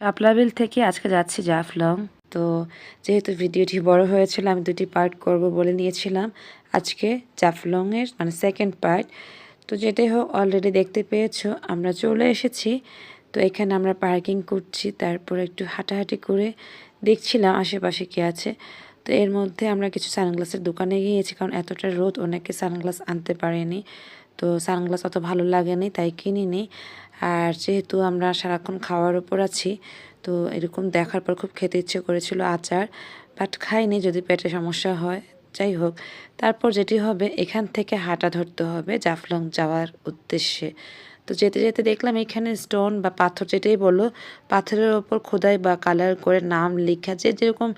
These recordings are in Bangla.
কাপলাবিল থেকে আজকে যাচ্ছি জাফলং। তো যেহেতু ভিডিওটি বড় হয়েছিল, আমি দুটি পার্ট করব বলে নিয়েছিলাম। আজকে জাফলংয়ের মানে সেকেন্ড পার্ট তো যেটাই হোক অলরেডি দেখতে পেয়েছ, আমরা চলে এসেছি। তো এখানে আমরা পার্কিং করছি, তারপর একটু হাঁটাহাঁটি করে দেখছিলাম আশেপাশে কি আছে। তো এর মধ্যে আমরা কিছু সানগ্লাসের দোকানে গিয়েছি, কারণ এতটা রোদ, অনেকে সানগ্লাস আনতে পারেনি। তো সানগ্লাস অত ভালো লাগেনি, তাই কিনিনি। আর যেহেতু আমরা সারাক্ষণ খাওয়ার উপর আছি, তো এরকম দেখার পর খুব খেতে ইচ্ছে করেছিল আচার বাট খাইনি যদি পেটে সমস্যা হয়, যাই হোক। তারপর যেটি হবে, এখান থেকে হাঁটা ধরতে হবে জাফলং যাওয়ার উদ্দেশ্যে। তো যেতে যেতে দেখলাম এখানে স্টোন বা পাথর যেটাই বলো, পাথরের ওপর খোদাই বা কালার করে নাম লেখা, যে যেরকম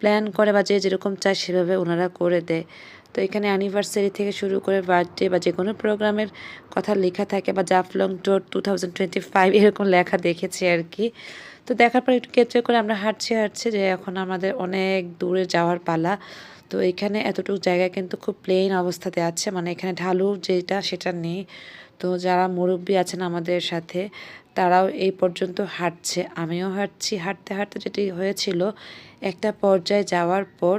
প্ল্যান করে বা যে যেরকম চায় সেভাবে ওনারা করে দেয়। তো এখানে অ্যানিভার্সারি থেকে শুরু করে বার্থডে বা যে কোনো প্রোগ্রামের কথা লেখা থাকে বা জাফলং টোর টু এরকম লেখা দেখেছি আর কি। তো দেখার পর একটু কেচে করে আমরা হাঁটছি হাঁটছি যে এখন আমাদের অনেক দূরে যাওয়ার পালা। তো এখানে এতটুকু জায়গা কিন্তু খুব প্লেন অবস্থাতে আছে। মানে এখানে ঢালু যেটা সেটা নেই। তো যারা মুরব্বী আছেন আমাদের সাথে তারাও এই পর্যন্ত হাঁটছে। আমিও হাঁটছি। হাঁটতে হাঁটতে যেটি হয়েছিল, একটা পর্যায়ে যাওয়ার পর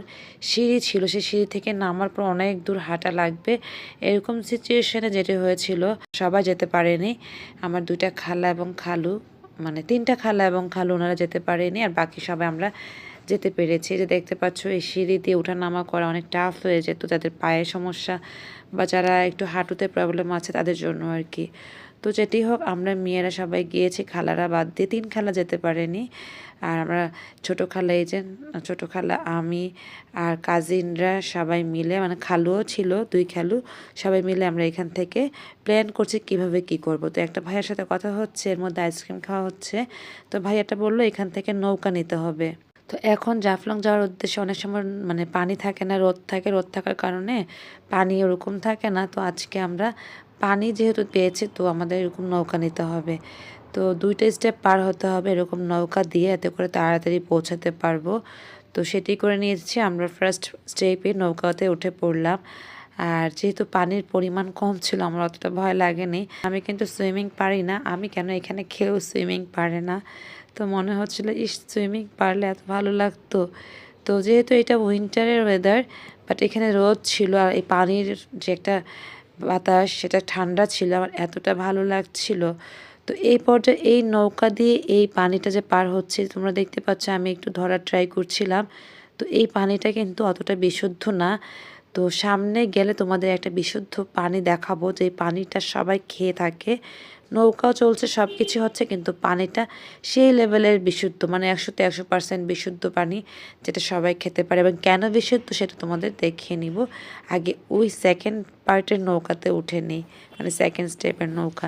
সিঁড়ি ছিল। সেই সিঁড়ি থেকে নামার পর অনেক দূর হাঁটা লাগবে। এরকম সিচুয়েশনে যেটি হয়েছিল, সবাই যেতে পারেনি। আমার দুইটা খালা এবং খালু মানে তিনটা খালা এবং খালু, ওনারা যেতে পারেনি। আর বাকি সবাই আমরা যেতে পেরেছি। যে দেখতে পাচ্ছ, এই সিঁড়ি দিয়ে ওঠা নামা করা অনেক টাফ হয়ে যেত। যাদের পায়ের সমস্যা বা যারা একটু হাঁটুতে প্রবলেম আছে, তাদের জন্য আর কি। তো যেটি হোক, আমরা মেয়েরা সবাই গিয়েছি, খালারা বাদ দিয়ে তিন খালা যেতে পারেনি। আর আমরা ছোটো খালা এই যে, ছোটো খালা আমি আর কাজিনরা সবাই মিলে মানে খালুও ছিল, দুই খালু, সবাই মিলে আমরা এখান থেকে প্ল্যান করছি কীভাবে কি করব। তো একটা ভাইয়ের সাথে কথা হচ্ছে, এর মধ্যে আইসক্রিম খাওয়া হচ্ছে। তো ভাইয়াটা বলল, এখান থেকে নৌকা নিতে হবে। তো এখন জাফলং যাওয়ার উদ্দেশ্যে অনেক সময় মানে পানি থাকে না, রোদ থাকে, রোদ থাকার কারণে পানি ওরকম থাকে না। তো আজকে আমরা পানি যেহেতু পেয়েছি, তো আমাদের এরকম নৌকা নিতে হবে। তো দুইটা স্টেপ পার হতে হবে এরকম নৌকা দিয়ে এতে করে তাড়াতাড়ি পৌঁছাতে পারব। তো সেটি করে নিয়েছি। আমরা ফার্স্ট স্টেপে নৌকাতে উঠে পড়লাম। আর যেহেতু পানির পরিমাণ কম ছিল, আমার অতটা ভয় লাগেনি। আমি কিন্তু সুইমিং পারি না। আমি কেন এখানে খেয়েও সুইমিং পারে না? তো মনে হচ্ছিল, ইস সুইমিং পারলে এত ভালো লাগতো। তো যেহেতু এটা উইন্টারের ওয়েদার বাট এখানে রোদ ছিল আর এই পানির যে একটা বাতাস, সেটা ঠান্ডা ছিল, আমার এতটা ভালো লাগছিল। তো এই পর্যায়ে এই নৌকা দিয়ে এই পানিটা যে পার হচ্ছে, তোমরা দেখতে পাচ্ছ, আমি একটু ধরার ট্রাই করছিলাম। তো এই পানিটা কিন্তু অতটা বিশুদ্ধ না। তো সামনে গেলে তোমাদের একটা বিশুদ্ধ পানি দেখাবো, যে পানিটা সবাই খেয়ে থাকে। নৌকাও চলছে সব কিছু হচ্ছে, কিন্তু পানিটা সেই লেভেলের বিশুদ্ধ মানে একশোতে একশো পার্সেন্ট বিশুদ্ধ পানি যেটা সবাই খেতে পারে। এবং কেন বিশুদ্ধ সেটা তোমাদের দেখিয়ে নিব। আগে ওই সেকেন্ড পার্টের নৌকাতে উঠে নিই মানে সেকেন্ড স্টেপের নৌকা।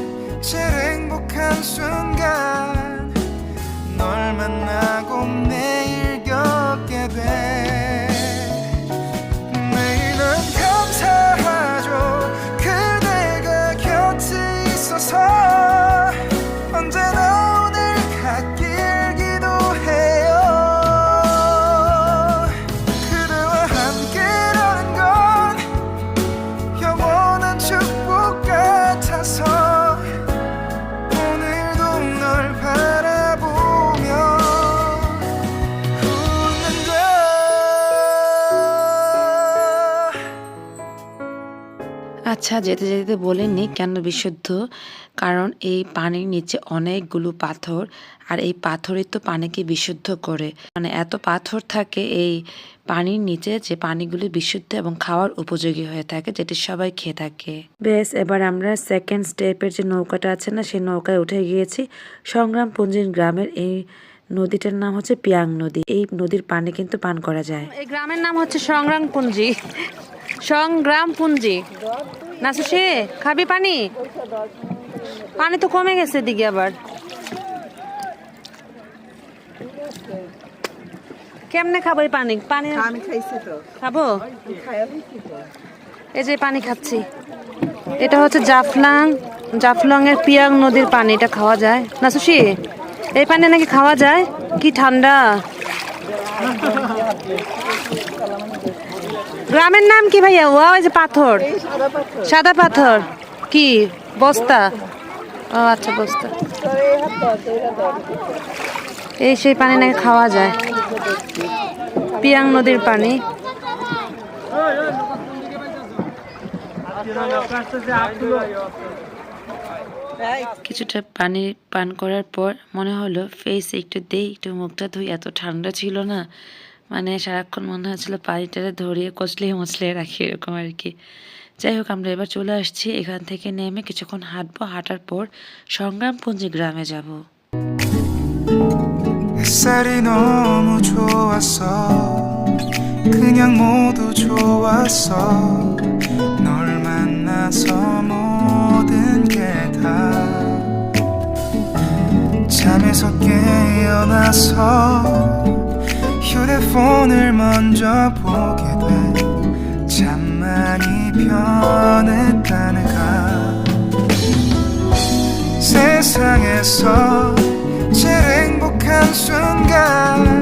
제일 행복한 순간 널 만나고 매 আচ্ছা যেতে যেতে বলেননি কেন বিশুদ্ধ? কারণ এই পানির নিচে অনেকগুলো পাথর, আর এই পাথরই তো পানিকে বিশুদ্ধ করে। মানে এত পাথর থাকে এই পানির নিচে যে পানিগুলি বিশুদ্ধ এবং খাওয়ার উপযোগী হয়ে থাকে, যেটি সবাই খেয়ে থাকে। বেশ, এবার আমরা সেকেন্ড স্টেপের যে নৌকাটা আছে না, সেই নৌকায় উঠে গিয়েছি। সংগ্রাম পুঞ্জির গ্রামের এই নদীটার নাম হচ্ছে পিয়াং নদী। এই নদীর পানি কিন্তু পান করা যায়। এই গ্রামের নাম হচ্ছে সংগ্রাম পুঞ্জি সংগ্রাম পুঞ্জি খাবি পানি? পানি তো কমে গেছে দিকে আবার। কেমনে খাব পানি? পানি আমি খাইছি তো। খাব? এই যে পানি খাচ্ছি। এটা হচ্ছে জাফলং জাফলং এর পিয়াং নদীর পানি এটা খাওয়া যায়। না সুশি এই পানি নাকি খাওয়া যায়? কি ঠান্ডা। গ্রামের নাম কি ভাইয়া? ওয়া ওই যে পাথর। সাদা পাথর। কি? বস্তা? ও আচ্ছা বস্তা। এই সেই পানি নাকি খাওয়া যায়। পিয়াং নদীর পানি। কিছুটা পানি পান করার পর মনে হলো ফেস একটু দেই একটু মুখটা ধুই এত ঠান্ডা ছিল না। মানে সারাক্ষণ মনে হচ্ছিল পানিটারে ধরিয়ে কচলিয়ে মচলিয়ে রাখি এরকম আর কি যাই হোক আমরা এবার চলে আসছি এখান থেকে নেমে কিছুক্ষণ হাঁটবো হাঁটার পর সংগ্রামপুঞ্জি গ্রামে যাব 햇살이 너무 좋았어 그냥 모두 좋았어 널 만나서 모든 게 다 잠에서 깨어나서 휴대폰을 먼저 보게 돼 참 많이 변했다는가. 세상에서 제일 행복한 순간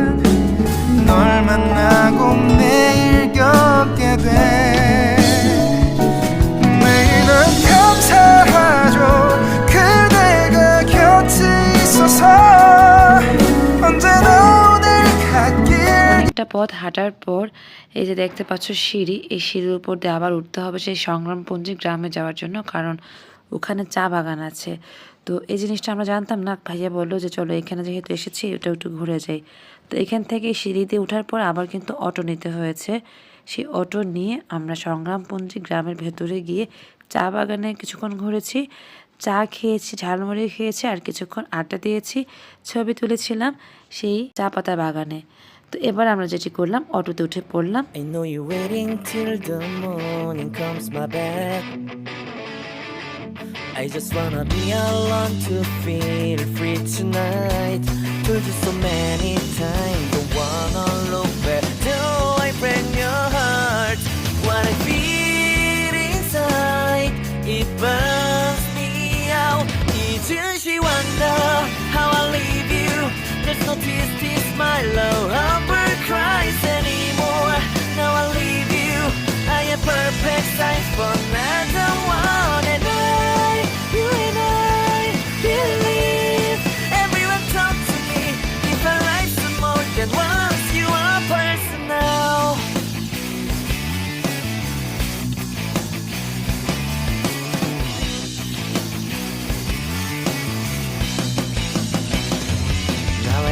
পথ হাঁটার পর এই যে দেখতে পাচ্ছ সিঁড়ি, এই সিঁড়ির উপর দিয়ে আবার উঠতে হবে সেই সংগ্রামপুঞ্জি গ্রামে যাওয়ার জন্য, কারণ ওখানে চা বাগান আছে। তো এই জিনিসটা আমরা জানতাম না, ভাইয়া বলল যে চলো এখানে যেহেতু এসেছি ওটা একটু ঘুরে যাই। তো এখান থেকে সিঁড়ি দিয়ে ওঠার পর আবার কিন্তু অটো নিতে হয়েছে। সেই অটো নিয়ে আমরা সংগ্রামপুঞ্জি গ্রামের ভেতরে গিয়ে চা বাগানে কিছুক্ষণ ঘুরেছি। চা খেয়েছি, ঝালমুড়ি খেয়েছি, আর কিছুক্ষণ আড্ডা দিয়েছি, ছবি তুলেছিলাম সেই চা পাতা বাগানে। তো এবার আমরা যেটি করলাম অটোতে উঠে পড়লাম I know you're waiting till the morning comes my back. I just wanna be alone to feel free tonight. Told you so many times, don't wanna look back. Do I break your heart? What I feel inside, it burns me out. Each she wonder how I leave you. There's no tears, tears, my love,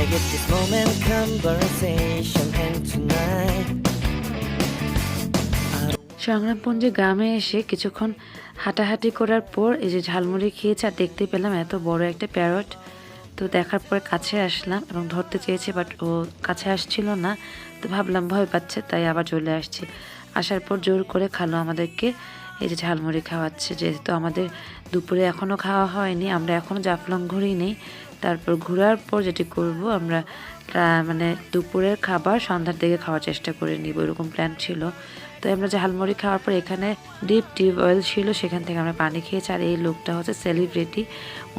Get this moment conversation and tonight Sangrampunji গ্রামে এসে কিছুক্ষণ হাঁটাহাঁটি করার পর এই যে ঝালমুড়ি খেয়েছি আর দেখতে পেলাম এত বড় একটা প্যারট। তো দেখার পরে কাছে আসলাম এবং ধরতে চেয়েছি বাট ও কাছে আসছিল না। তো ভাবলাম ভয় পাচ্ছে, তাই আবার চলে আসছি। আসার পর জোর করে খালো আমাদেরকে, এই যে ঝালমুড়ি খাওয়াচ্ছে। যেহেতু আমাদের দুপুরে এখনও খাওয়া হয়নি, আমরা এখনও জাফলং ঘুরি নেই, তারপর ঘোরার পর যেটি করব, আমরা মানে দুপুরের খাবার সন্ধ্যার দিকে খাওয়ার চেষ্টা করে নিব, এরকম প্ল্যান ছিল। তো আমরা ঝালমুড়ি খাওয়ার পর এখানে ডিপ টিউব অয়েল ছিল, সেখান থেকে আমরা পানি খেয়েছি। আর এই লোকটা হচ্ছে সেলিব্রিটি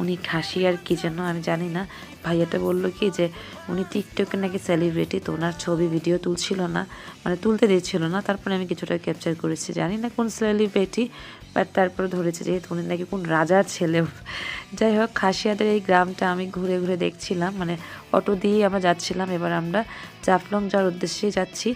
উনি খাসি আর কি যেন, আমি জানি না। ভাইয়াটা বলল কি যে, উনি টিকটকে নাকি সেলিব্রিটি তো ওনার ছবি ভিডিও তুলছিল না। মানে তুলতে দিচ্ছিল না, তারপরে আমি কিছুটা ক্যাপচার করেছি। জানি না কোন সেলিব্রিটি বাট তারপরে ধরেছে যেহেতু উনি নাকি কোন রাজার ছেলে। যাই হোক, খাসিয়াদের এই গ্রামটা আমি ঘুরে ঘুরে দেখছিলাম। মানে অটো দিয়েই আমরা যাচ্ছিলাম। এবার আমরা জাফলং যাওয়ার উদ্দেশ্যেই যাচ্ছি।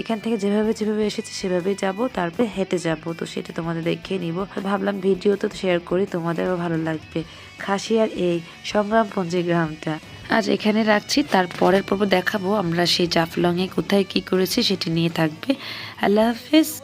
এখান থেকে যেভাবে যেভাবে এসেছি সেভাবেই যাব, তারপরে হেঁটে যাব। তো সেটা তোমাদের দেখিয়ে নিব। ভাবলাম ভিডিও তো শেয়ার করি, তোমাদেরও ভালো লাগবে। খাসিয়ার এই সংগ্রামপঞ্জি গ্রামটা। আজ এখানে রাখছি। তার পরের পর্ব দেখাবো। আমরা সেই জাফলংয়ে কোথায় কি করেছি সেটি নিয়ে থাকবে। আল্লাহ হাফিজ।